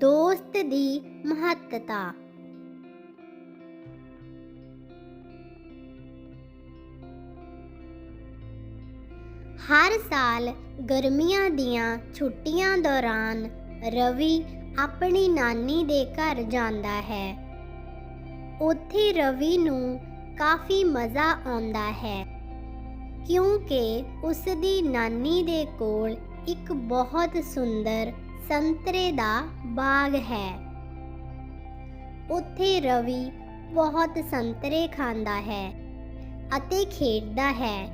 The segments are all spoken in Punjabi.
ਦੋਸਤ ਦੀ ਮਹੱਤਤਾ। ਹਰ ਸਾਲ ਗਰਮੀਆਂ ਦੀਆਂ ਛੁੱਟੀਆਂ ਦੌਰਾਨ ਰਵੀ ਆਪਣੀ ਨਾਨੀ ਦੇ ਘਰ ਜਾਂਦਾ ਹੈ। ਉੱਥੇ ਰਵੀ ਨੂੰ ਕਾਫੀ ਮਜ਼ਾ ਆਉਂਦਾ ਹੈ, ਕਿਉਂਕਿ ਉਸ ਦੀ ਨਾਨੀ ਦੇ ਕੋਲ ਇੱਕ ਬਹੁਤ ਸੁੰਦਰ ਸੰਤਰੇ ਦਾ ਬਾਗ ਹੈ। ਉੱਥੇ ਰਵੀ ਬਹੁਤ ਸੰਤਰੇ ਖਾਂਦਾ ਹੈ ਅਤੇ ਖੇਡਦਾ ਹੈ।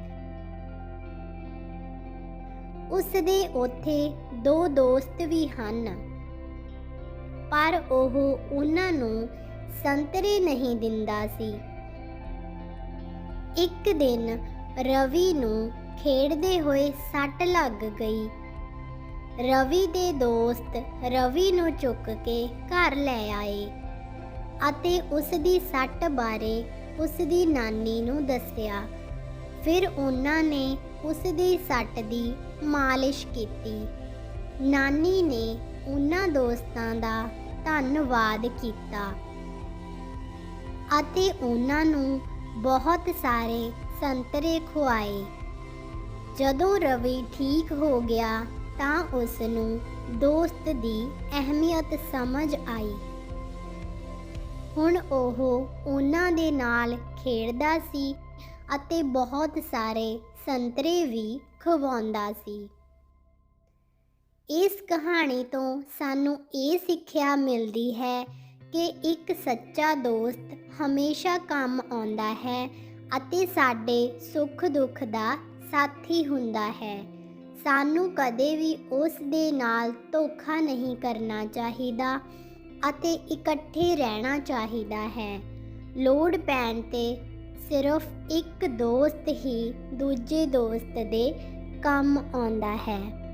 ਉਸ ਦੇ ਉੱਥੇ ਦੋ ਦੋਸਤ ਵੀ ਹਨ। ਪਰ ਉਹ ਉਹਨਾਂ ਨੂੰ ਸੰਤਰੇ ਨਹੀਂ ਦਿੰਦਾ ਸੀ। ਇੱਕ ਦਿਨ ਰਵੀ ਨੂੰ ਖੇਡਦੇ ਹੋਏ ਸੱਟ ਲੱਗ ਗਈ। ਰਵੀ ਦੇ ਦੋਸਤ ਰਵੀ ਨੂੰ ਚੁੱਕ ਕੇ ਘਰ ਲੈ ਆਏ ਅਤੇ ਉਸ ਦੀ ਸੱਟ ਬਾਰੇ ਉਸ ਦੀ ਨਾਨੀ ਨੂੰ ਦੱਸਿਆ। ਫਿਰ ਉਹਨਾਂ ਨੇ ਉਸ ਦੀ ਸੱਟ ਦੀ ਮਾਲਿਸ਼ ਕੀਤੀ। ਨਾਨੀ ਨੇ ਉਹਨਾਂ ਦੋਸਤਾਂ ਦਾ ਧੰਨਵਾਦ ਕੀਤਾ ਅਤੇ ਉਹਨਾਂ ਨੂੰ ਬਹੁਤ ਸਾਰੇ ਸੰਤਰੇ ਖਵਾਏ ਜਦੋਂ ਰਵੀ ਠੀਕ ਹੋ ਗਿਆ ਤਾਂ ਉਸ ਨੂੰ ਦੋਸਤ ਦੀ ਅਹਿਮੀਅਤ ਸਮਝ ਆਈ। ਹੁਣ ਉਹ ਉਹਨਾਂ ਦੇ ਨਾਲ ਖੇਡਦਾ ਸੀ ਅਤੇ ਬਹੁਤ ਸਾਰੇ ਸੰਤਰੇ ਵੀ ਖਵਾਉਂਦਾ ਸੀ। ਇਸ ਕਹਾਣੀ ਤੋਂ ਸਾਨੂੰ ਇਹ ਸਿੱਖਿਆ ਮਿਲਦੀ ਹੈ ਕਿ ਇੱਕ ਸੱਚਾ ਦੋਸਤ ਹਮੇਸ਼ਾ ਕੰਮ ਆਉਂਦਾ ਹੈ ਅਤੇ ਸਾਡੇ ਸੁੱਖ ਦੁੱਖ ਦਾ ਸਾਥੀ ਹੁੰਦਾ ਹੈ। ਸਾਨੂੰ ਕਦੇ ਵੀ ਉਸ ਦੇ ਨਾਲ ਧੋਖਾ ਨਹੀਂ ਕਰਨਾ ਚਾਹੀਦਾ ਅਤੇ ਇਕੱਠੇ ਰਹਿਣਾ ਚਾਹੀਦਾ ਹੈ। ਲੋੜ ਪੈਣ ਤੇ ਸਿਰਫ ਇੱਕ ਦੋਸਤ ਹੀ ਦੂਜੇ ਦੋਸਤ ਦੇ ਕੰਮ ਆਉਂਦਾ ਹੈ।